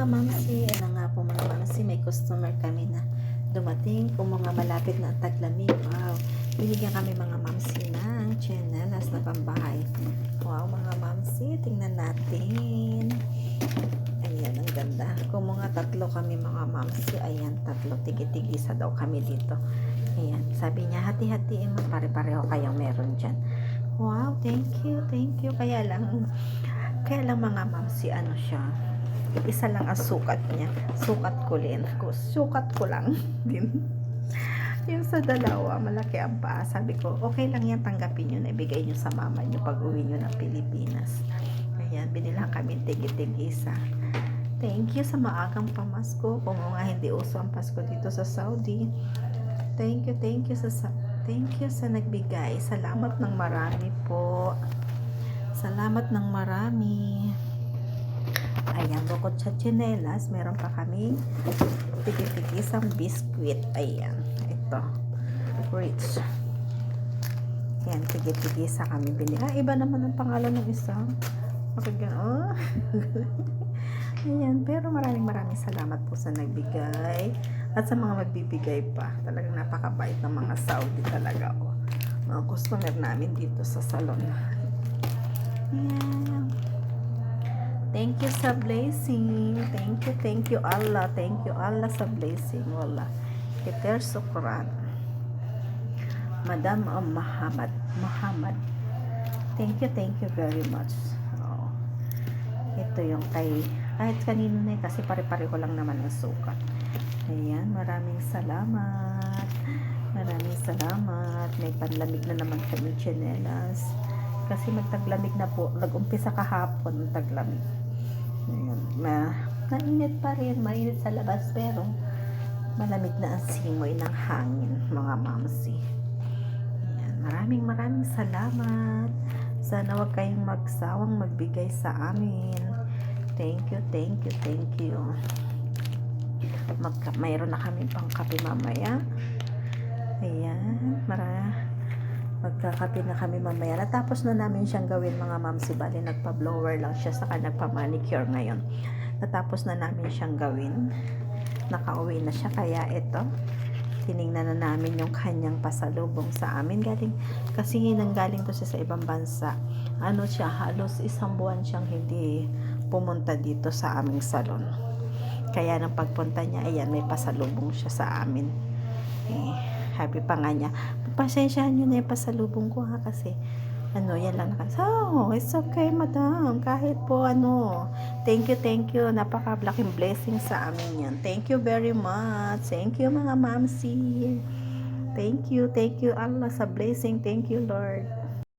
mga mamsi, ano nga po mga mamsi, may customer kami na dumating kung mga malapit na taglamig. Wow, binigyan kami mga mamsi ng chinelas na pambahay. Wow, mga mamsi, tingnan natin. Ayan, ang ganda. Kung mga tatlo kami mga mamsi, ayan, tatlo, tigi-tigisa daw kami dito. Ayan, sabi niya, hati-hatiin mo, pare-pareho kayong meron dyan. Wow, thank you, thank you. Kaya lang, kaya lang mga mamsi, ano siya, isa lang ang sukat niya. Sukat ko. Ko- Sukat ko lang din. Yung sa dalawa, malaki ang paa. Sabi ko, okay lang yan, tanggapin nyo na ibigay nyo sa mama nyo pag uwi nyo ng Pilipinas. Ayan, binilang kami tig-tig isa. Thank you sa maagang pamasko. Kung nga hindi uso ang Pasko dito sa Saudi. Thank you, thank you sa, sa thank you sa nagbigay. Salamat ng marami po. Salamat ng marami. Ayan, bukod sa chinelas, meron pa kami tigitig-isang biscuit. Ayan, ito. Rich. Ayan, tigitig-isa kami bili. Ah, iba naman ang pangalan ng isa. Bakit gano'n? Ayan, pero maraming maraming salamat po sa nagbigay at sa mga magbibigay pa. Talagang napakabait ng mga Saudi talaga. Oh. Mga customer namin dito sa salon. Ayan. Thank you sa blessing. Thank you, thank you Allah. Thank you Allah sa blessing. Wala. Keter sukran. Madam um, Muhammad. Muhammad. Thank you, thank you very much. Oh. Ito yung kay kahit kanino na eh, kasi pare-pareho lang naman ang sukat. Ayan, maraming salamat. Maraming salamat. May panlamig na naman kami chinelas. Kasi magtaglamig na po. Nag-umpisa kahapon taglamig. Ayan. Ma mainit pa rin. Mainit sa labas pero malamig na ang simoy ng hangin, mga mamsi. Ayan. Maraming maraming salamat. Sana wag kayong magsawang magbigay sa amin. Thank you, thank you, thank you. Magka mayroon na kami pang kape mamaya. Ayan. Mara magkakape na kami mamaya. Natapos na namin siyang gawin mga ma'am si Bali. Nagpa-blower lang siya saka nagpa-manicure ngayon. Natapos na namin siyang gawin. Nakauwi na siya kaya ito tiningnan na namin yung kanyang pasalubong sa amin galing kasi nanggaling to siya sa ibang bansa ano siya halos isang buwan siyang hindi pumunta dito sa aming salon kaya nang pagpunta niya ayan may pasalubong siya sa amin eh, happy pa nga niya pasensyahan nyo na yung pasalubong ko ha kasi ano yan lang nakas oh it's okay madam. Kahit po ano. Thank you thank you. Napaka-laking blessing sa amin yan. Thank you very much. Thank you mga mamsi. Thank you thank you Allah sa blessing. Thank you Lord